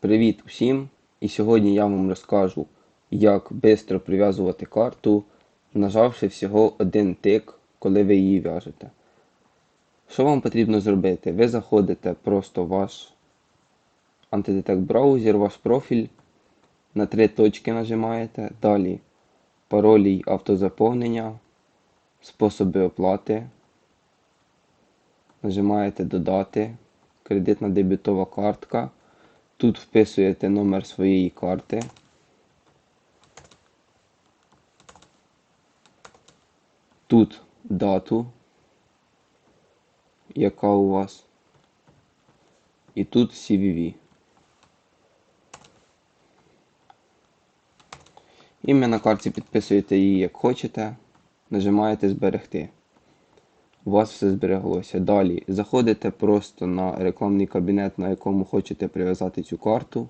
Привіт усім! І сьогодні я вам розкажу, як швидко прив'язувати карту, нажавши всього один тик, коли ви її в'яжете. Що вам потрібно зробити? Ви заходите просто в ваш антидетект браузер, ваш профіль, на три точки нажимаєте, далі паролі автозаповнення, способи оплати. Нажимаєте Додати, кредитна дебютова картка. Тут вписуєте номер своєї карти. Тут дату, яка у вас. І тут CVV. Ім'я на карті підписуєте її як хочете. Нажимаєте Зберегти. У вас все збереглося. Далі заходите просто на рекламний кабінет, на якому хочете прив'язати цю карту.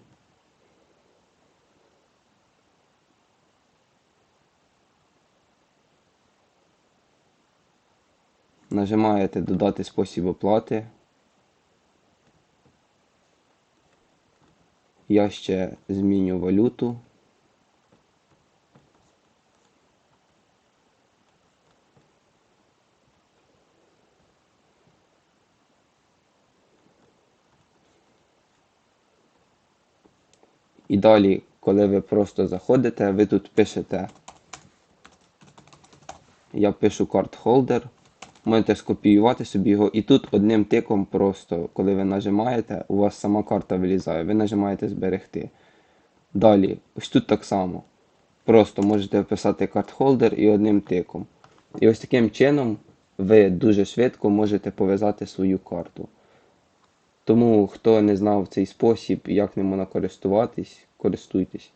Нажимаєте Додати спосіб оплати. Я ще зміню валюту. І далі, коли ви просто заходите, ви тут пишете. Я пишу карт-холдер. Можете скопіювати собі його. І тут одним тиком просто, коли ви нажимаєте, у вас сама карта вилізає. Ви нажимаєте зберегти. Далі, ось тут так само. Просто можете вписати карт-холдер і одним тиком. І ось таким чином ви дуже швидко можете пов'язати свою карту. Тому, хто не знав цей спосіб, як ним можна користуватись, користуйтесь.